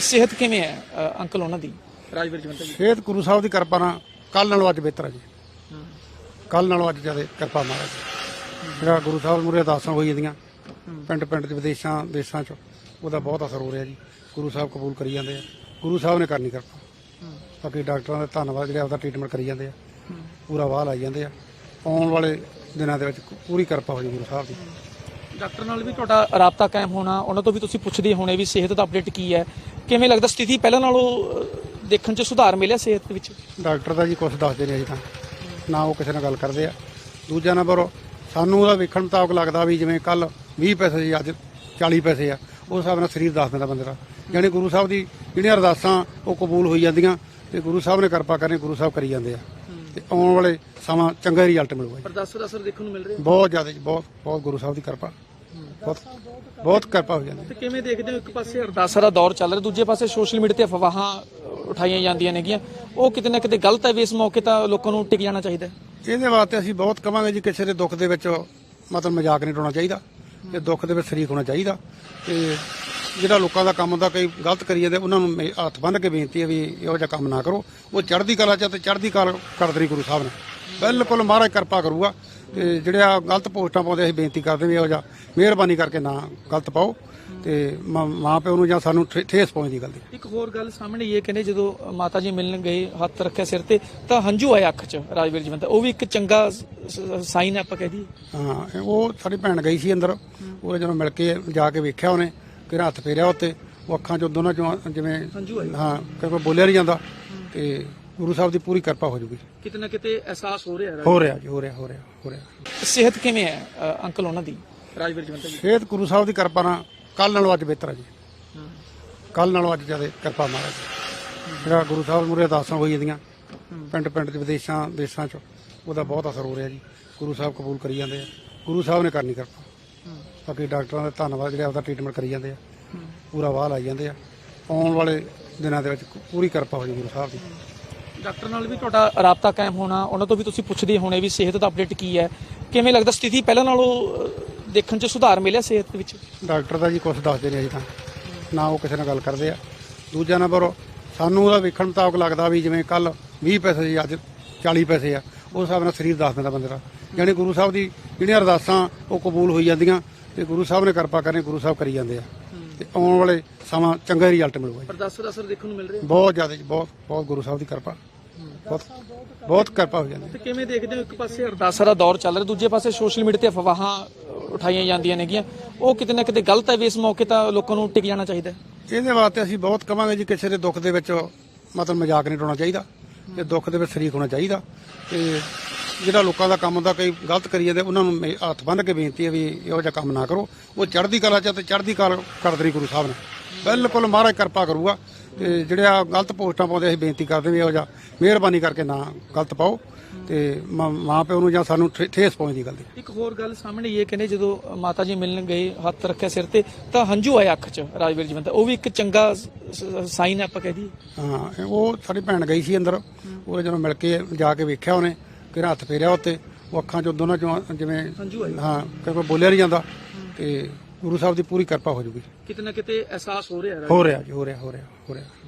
ਸਿਹਤ ਕਿਵੇਂ ਹੈ ਅ, ਅੰਕਲ ਉਹਨਾਂ ਦੀ? ਰਾਜਵੀਰ ਜਵੰਤ ਜੀ। ਸਿਹਤ ਗੁਰੂ ਸਾਹਿਬ ਦੀ ਕਿਰਪਾ ਨਾਲ ਕੱਲ ਨਾਲੋਂ ਅੱਜ ਬਿਹਤਰ ਹੈ ਜੀ। ਕੱਲ ਨਾਲੋਂ ਅੱਜ ਜ਼ਿਆਦਾ ਕਿਰਪਾ ਮਹਾਰਾਜ ਜਿਹੜਾ ਗੁਰੂ ਸਾਹਿਬ ਮੁਰੇ ਅਰਦਾਸਾਂ ਹੋਈ ਜਾਂਦੀਆਂ ਪਿੰਡ ਪਿੰਡ ਚ ਵਿਦੇਸ਼ਾਂ ਦੇਸ਼ਾਂ ਚ ਉਹਦਾ ਬਹੁਤ ਅਸਰ ਹੋ ਰਿਹਾ ਜੀ। ਗੁਰੂ ਸਾਹਿਬ ਕਬੂਲ ਕਰੀ ਜਾਂਦੇ ਆ। ਗੁਰੂ ਸਾਹਿਬ ਨੇ ਕਰਨੀ ਕਿਰਪਾ। ਬਾਕੀ ਡਾਕਟਰਾਂ ਦਾ ਧੰਨਵਾਦ ਜਿਹੜੇ ਆਪਦਾ ਟ੍ਰੀਟਮੈਂਟ ਕਰੀ ਜਾਂਦੇ ਆ। ਪੂਰਾ ਵਾਹ ਲਾਈ ਜਾਂਦੇ ਆ। ਆਉਣ ਵਾਲੇ ਦਿਨਾਂ ਦੇ ਵਿੱਚ ਪੂਰੀ ਕਿਰਪਾ ਹੋ ਜੀ ਗੁਰੂ ਸਾਹਿਬ ਦੀ। ਡਾਕਟਰ ਨਾਲ ਵੀ ਤੁਹਾਡਾ ਰਾਬਤਾ ਕਾਇਮ ਹੋਣਾ ਉਹਨਾਂ ਤੋਂ ਵੀ ਤੁਸੀਂ ਪੁੱਛਦੇ ਹੋਣੇ ਵੀ ਸਿਹਤ ਦਾ ਅਪਡੇਟ ਕੀ ਹੈ। ਕਿਵੇਂ ਲੱਗਦਾ ਸਥਿਤੀ? ਪਹਿਲਾਂ ਨਾਲੋਂ ਦੇਖਣ 'ਚ ਸੁਧਾਰ ਮਿਲਿਆ ਸਿਹਤ ਵਿੱਚ? ਡਾਕਟਰ ਦਾ ਜੀ ਕੁਝ ਦੱਸਦੇ ਨਹੀਂ ਅਜੇ ਤਾਂ। ਨਾ ਉਹ ਕਿਸੇ ਨਾਲ ਗੱਲ ਕਰਦੇ ਆ। ਦੂਜਾ ਨੰਬਰ ਸਾਨੂੰ ਉਹਦਾ ਵੇਖਣ ਮੁਤਾਬਕ ਲੱਗਦਾ ਵੀ ਜਿਵੇਂ ਕੱਲ 20 ਪੈਸੇ ਸੀ ਅੱਜ 40 ਪੈਸੇ ਆ। ਉਸ ਹਿਸਾਬ ਨਾਲ ਸਰੀਰ ਦੱਸ ਦਿੰਦਾ ਬੰਦੇ ਦਾ। ਯਾਨੀ ਗੁਰੂ ਸਾਹਿਬ ਦੀ ਜਿਹੜੀਆਂ ਅਰਦਾਸਾਂ ਉਹ ਕਬੂਲ ਹੋਈ ਜਾਂਦੀਆਂ ਤੇ ਗੁਰੂ ਸਾਹਿਬ ਨੇ ਕਿਰਪਾ ਕਰਨੀ ਗੁਰੂ ਸਾਹਿਬ ਕਰੀ ਜਾਂਦੇ ਆ। ਤੇ ਆਉਣ ਵਾਲੇ ਸਮਾਂ ਚੰਗਾ ਰਿਜ਼ਲਟ ਮਿਲੂਗਾ ਜੀ। ਅਰਦਾਸ ਦਾ ਅਸਰ ਦੇਖਣ ਨੂੰ ਮਿਲ ਰਿਹਾ ਬਹੁਤ ਜ਼ਿਆਦਾ ਜੀ ਬਹੁਤ ਬਹੁਤ ਗੁਰੂ ਸਾਹਿਬ ਦੀ ਕਿਰਪਾ। ਬਹੁਤ ਬਹੁਤ ਕਿਰਪਾ ਹੋ ਜਾਂਦੀ ਤੇ ਕਿਵੇਂ ਦੇਖਦੇ ਹੋ ਇੱਕ ਪਾਸੇ ਅਰਦਾਸਾਂ ਦਾ ਦੌਰ ਚੱਲ ਰਿਹਾ ਦੂਜੇ ਪਾਸੇ ਸੋਸ਼ਲ ਮੀਡੀਆ ਤੇ ਅਫਵਾਹਾਂ ਉਠਾਈਆਂ ਜਾਂਦੀਆਂ ਨੇਗੀਆਂ। ਉਹ ਕਿਤੇ ਨਾ ਕਿਤੇ ਗਲਤ ਹੈ ਵੀ ਇਸ ਮੌਕੇ ਤਾਂ ਲੋਕਾਂ ਨੂੰ ਟਿਕ ਜਾਣਾ ਚਾਹੀਦਾ ਹੈ। ਇਹਦੇ ਵਾਸਤੇ ਅਸੀਂ ਬਹੁਤ ਕਵਾਂਗੇ ਜੀ ਕਿਸੇ ਦੇ ਦੁੱਖ ਦੇ ਵਿੱਚ ਮਤਲਬ ਮਜ਼ਾਕ ਨਹੀਂ ਉਡਾਉਣਾ ਚਾਹੀਦਾ ਤੇ ਦੁੱਖ ਦੇ ਵਿੱਚ ਸ਼ਰੀਕ ਹੋਣਾ ਚਾਹੀਦਾ ਤੇ ਜਿਹੜਾ ਲੋਕਾਂ ਦਾ ਕੰਮ ਦਾ ਕਈ ਗਲਤ ਕਰੀ ਜਾਂਦੇ ਉਹਨਾਂ ਨੂੰ ਮੇ- ਹੱਥ ਬੰਨ੍ਹ ਕੇ ਬੇਨਤੀ ਹੈ ਵੀ ਇਹੋ ਜਿਹਾ ਕੰਮ ਨਾ ਕਰੋ। ਉਹ ਚੜ੍ਹਦੀ ਕਲਾ ਚ ਆ ਤੇ ਚੜ੍ਹਦੀ ਕਲਾ ਕਰਦੇ ਨਹੀਂ ਗੁਰੂ ਸਾਹਿਬ ਨੇ। ਬਿਲਕੁਲ ਮਹਾਰਾਜ ਕਿਰਪਾ ਕਰੂਗਾ। ਤੇ ਜਿਹੜੇ ਆ ਗਲਤ ਪੋਸਟਾਂ ਪਾਉਂਦੇ ਅਸੀਂ ਬੇਨਤੀ ਕਰਦੇ ਵੀ ਇਹੋ ਜਿਹਾ ਮਿਹਰਬਾਨੀ ਕਰਕੇ ਨਾ ਗਲਤ ਪਾਓ ਤੇ ਮਾਂ ਮਾਂ ਪਿਓ ਨੂੰ ਜਾਂ ਸਾਨੂੰ ਠੇ- ਠੇਸ ਪਹੁੰਚਦੀ ਗੱਲ ਦੀ ਇੱਕ ਹੋਰ ਗੱਲ ਸਾਹਮਣੇ ਇਹ ਕਹਿੰਦੇ ਜਦੋਂ ਮਾਤਾ ਜੀ ਮਿਲਣ ਗਏ ਹੱਥ ਰੱਖਿਆ ਸਿਰ ਤੇ ਤਾਂ ਹੰਝੂ ਆਏ ਅੱਖ 'ਚ ਰਾਜਵੀਰ ਜਵੰਤ ਉਹ ਵੀ ਇੱਕ ਚੰਗਾ ਸਾਈਨ ਹੈ ਆਪਾਂ ਕਹਿ ਦਈਏ। ਹਾਂ ਇਹ ਉਹ ਸਾਡੀ ਭੈਣ ਗਈ ਸੀ ਅੰਦਰ ਉਹਨੇ ਜਦੋਂ ਮਿਲ ਕੇ ਜਾ ਕੇ ਵੇਖਿਆ ਉਹਨੇ ਕਿ ਹੱਥ ਫੇਰਿਆ ਉੱਤੇ ਉਹ ਅੱਖਾਂ ਚੋਂ ਦੋਨਾਂ ਚੋਂ ਜਿਵੇਂ ਹੰਝੂ ਆਏ। ਹਾਂ ਕੋਈ ਬੋਲਿਆ ਨਹੀਂ ਜਾਂਦਾ ਤੇ ਗੁਰੂ ਸਾਹਿਬ ਦੀ ਪੂਰੀ ਕਿਰਪਾ ਹੋ ਜੂਗੀ ਕਿਤੇ ਨਾ ਕਿਤੇ ਅਹਿਸਾਸ ਹੋ ਰਿਹਾ ਹੈ ਹੋ ਰਿਹਾ ਜੀ ਹੋ ਰਿਹਾ ਹੋ ਰਿਹਾ ਹੋ ਰਿਹਾ। ਸਿਹਤ ਕਿਵੇਂ ਹੈ ਅ, ਅੰਕਲ ਉਹਨਾਂ ਦੀ? ਰਾਜਵੀਰ ਜਵੰਤ ਜੀ। ਸਿਹਤ ਗੁਰੂ ਸਾਹਿਬ ਦੀ ਕਿਰਪਾ ਨਾਲ ਕੱਲ ਨਾਲੋਂ ਅੱਜ ਬਿਹਤਰ ਹੈ ਜੀ। ਕੱਲ ਨਾਲੋਂ ਅੱਜ ਜ਼ਿਆਦਾ ਕਿਰਪਾ ਮਹਾਰਾਜ ਜਿਹੜਾ ਗੁਰੂ ਸਾਹਿਬ ਮੁਰੇ ਅਰਦਾਸਾਂ ਹੋਈ ਜਾਂਦੀਆਂ ਪਿੰਡ ਪਿੰਡ ਚ ਵਿਦੇਸ਼ਾਂ ਦੇਸ਼ਾਂ ਚ ਉਹਦਾ ਬਹੁਤ ਅਸਰ ਹੋ ਰਿਹਾ ਜੀ। ਗੁਰੂ ਸਾਹਿਬ ਕਬੂਲ ਕਰੀ ਜਾਂਦੇ ਆ। ਗੁਰੂ ਸਾਹਿਬ ਨੇ ਕਰਨੀ ਕਿਰਪਾ। ਬਾਕੀ ਡਾਕਟਰਾਂ ਦਾ ਧੰਨਵਾਦ ਜਿਹੜੇ ਆਪਦਾ ਟ੍ਰੀਟਮੈਂਟ ਕਰੀ ਜਾਂਦੇ ਆ। ਪੂਰਾ ਵਾਹ ਲਾਈ ਜਾਂਦੇ ਆ। ਆਉਣ ਵਾਲੇ ਦਿਨਾਂ ਦੇ ਵਿੱਚ ਪੂਰੀ ਕਿਰਪਾ ਹੋ ਜੀ ਗੁਰੂ ਸਾਹਿਬ ਦੀ। ਡਾਕਟਰ ਨਾਲ ਵੀ ਤੁਹਾਡਾ ਰਾਬਤਾ ਕਾਇਮ ਹੋਣਾ, ਉਹਨਾਂ ਤੋਂ ਵੀ ਤੁਸੀਂ ਪੁੱਛਦੇ ਹੋਣੇ ਵੀ ਸਿਹਤ ਦਾ ਅਪਡੇਟ ਕੀ ਹੈ। ਕਿਵੇਂ ਲੱਗਦਾ ਸਥਿਤੀ? ਪਹਿਲਾਂ ਨਾਲੋਂ ਦੇਖਣ 'ਚ ਸੁਧਾਰ ਮਿਲਿਆ ਸਿਹਤ ਵਿੱਚ? ਡਾਕਟਰ ਦਾ ਜੀ ਕੁਝ ਦੱਸਦੇ ਨਹੀਂ ਅਜੇ ਤਾਂ। ਨਾ ਉਹ ਕਿਸੇ ਨਾਲ ਗੱਲ ਕਰਦੇ ਆ। ਦੂਜਾ ਨੰਬਰ, ਸਾਨੂੰ ਉਹਦਾ ਵੇਖਣ ਮੁਤਾਬਕ ਲੱਗਦਾ ਵੀ ਜਿਵੇਂ ਕੱਲ 20 ਪੈਸੇ ਸੀ, ਅੱਜ 40 ਪੈਸੇ ਆ। ਉਸ ਹਿਸਾਬ ਨਾਲ ਸਰੀਰ ਦੱਸ ਦਿੰਦਾ ਬੰਦੇ ਦਾ। ਯਾਨੀ ਗੁਰੂ ਸਾਹਿਬ ਦੀ ਜਿਹੜੀਆਂ ਅਰਦਾਸਾਂ, ਉਹ ਕਬੂਲ ਹੋਈ ਜਾਂਦੀਆਂ ਤੇ ਗੁਰੂ ਸਾਹਿਬ ਨੇ ਕਿਰਪਾ ਕਰਨੀ, ਗੁਰੂ ਸਾਹਿਬ ਕਰੀ ਜਾਂਦੇ ਆ। ਤੇ ਆਉਣ ਵਾਲੇ ਸਮਾਂ ਚੰਗਾ ਰਿਜ਼ਲਟ ਮਿਲੂਗਾ ਜੀ। ਅਰਦਾਸ ਦਾ ਅਸਰ ਦੇਖਣ ਨੂੰ ਮਿਲ ਰਿਹਾ ਬਹੁਤ ਜ਼ਿਆਦਾ ਜੀ ਬਹੁਤ ਬਹੁਤ ਗੁਰੂ ਸਾਹਿਬ ਦੀ ਕਿਰਪਾ। ਬਹੁਤ ਬਹੁਤ ਕਿਰਪਾ ਹੋ ਜਾਂਦੀ ਤੇ ਕਿਵੇਂ ਦੇਖਦੇ ਹੋ ਇੱਕ ਪਾਸੇ ਅਰਦਾਸਾਂ ਦਾ ਦੌਰ ਚੱਲ ਰਿਹਾ ਦੂਜੇ ਪਾਸੇ ਸੋਸ਼ਲ ਮੀਡੀਆ ਤੇ ਅਫਵਾਹਾਂ ਉਠਾਈਆਂ ਜਾਂਦੀਆਂ ਨੇਗੀਆਂ। ਉਹ ਕਿਤੇ ਨਾ ਕਿਤੇ ਗਲਤ ਹੈ ਵੀ ਇਸ ਮੌਕੇ ਤਾਂ ਲੋਕਾਂ ਨੂੰ ਟਿਕ ਜਾਣਾ ਚਾਹੀਦਾ ਇਹਦੇ ਵਾਸਤੇ ਅਸੀਂ ਬਹੁਤ ਕਵਾਂਗੇ ਜੀ ਕਿਸੇ ਦੇ ਦੁੱਖ ਦੇ ਵਿੱਚ ਮਤਲਬ ਮਜ਼ਾਕ ਨਹੀਂ ਉਡਾਉਣਾ ਚਾਹੀਦਾ। ਤੇ ਦੁੱਖ ਦੇ ਵਿੱਚ ਸ਼ਰੀਕ ਹੋਣਾ ਚਾਹੀਦਾ ਤੇ ਜਿਹੜਾ ਲੋਕਾਂ ਦਾ ਕੰਮ ਦਾ ਕਈ ਗਲਤ ਕਰੀ ਜਾਂਦੇ ਉਹਨਾਂ ਨੂੰ ਮੇ- ਹੱਥ ਬੰਨ੍ਹ ਕੇ ਬੇਨਤੀ ਹੈ ਵੀ ਇਹੋ ਜਿਹਾ ਕੰਮ ਨਾ ਕਰੋ। ਉਹ ਚੜ੍ਹਦੀ ਕਲਾ ਚ ਆ ਤੇ ਚੜ੍ਹਦੀ ਕਲਾ ਕਰਦੇ ਨਹੀਂ ਗੁਰੂ ਸਾਹਿਬ ਨੇ। ਬਿਲਕੁਲ ਮਹਾਰਾਜ ਕਿਰਪਾ ਕਰੂਗਾ ਤੇ ਜਿਹੜੇ ਆ ਗਲਤ ਪੋਸਟਾਂ ਪਾਉਂਦੇ ਅਸੀਂ ਬੇਨਤੀ ਕਰਦੇ ਵੀ ਇਹੋ ਜਿਹਾ ਮਿਹਰਬਾਨੀ ਕਰਕੇ ਨਾ ਗਲਤ ਪਾਓ ਤੇ ਮਾਂ ਮਾਂ ਪਿਓ ਨੂੰ ਜਾਂ ਸਾਨੂੰ ਠੇ- ਠੇਸ ਪਹੁੰਚਦੀ ਗੱਲ ਦੀ। ਇੱਕ ਹੋਰ ਗੱਲ ਸਾਹਮਣੇ ਇਹ ਕਹਿੰਦੇ ਜਦੋਂ ਮਾਤਾ ਜੀ ਮਿਲਣ ਗਏ ਹੱਥ ਰੱਖਿਆ ਸਿਰ ਤੇ ਤਾਂ ਹੰਝੂ ਆਏ ਅੱਖ 'ਚ ਰਾਜਵੀਰ ਜਵੰਤ ਉਹ ਵੀ ਇੱਕ ਚੰਗਾ ਸਾਈਨ ਆਪਾਂ ਕਹਿ ਦਈਏ। ਹਾਂ ਇਹ ਉਹ ਸਾਡੀ ਭੈਣ ਗਈ ਸੀ ਅੰਦਰ ਉਹਨੇ ਜਦੋਂ ਮਿਲ ਕੇ ਜਾ ਕੇ ਵੇਖਿਆ ਉਹਨੇ ਕਿ ਹੱਥ ਫੇਰਿਆ ਉੱਤੇ ਉਹ ਅੱਖਾਂ ਚੋਂ ਦੋਨਾਂ ਚੋਂ ਜਿਵੇਂ ਹਾਂ ਕੋਈ ਬੋਲਿਆ ਨਹੀਂ ਜਾਂਦਾ ਤੇ ਗੁਰੂ ਸਾਹਿਬ ਦੀ ਪੂਰੀ ਕਿਰਪਾ ਹੋ ਜੂਗੀ। ਕਿਤੇ ਨਾ ਕਿਤੇ ਅਹਿਸਾਸ ਹੋ ਰਿਹਾ ਹੋ ਰਿਹਾ ਜੀ ਹੋ ਰਿਹਾ ਹੋ ਰਿਹਾ ਹੋ ਰਿਹਾ।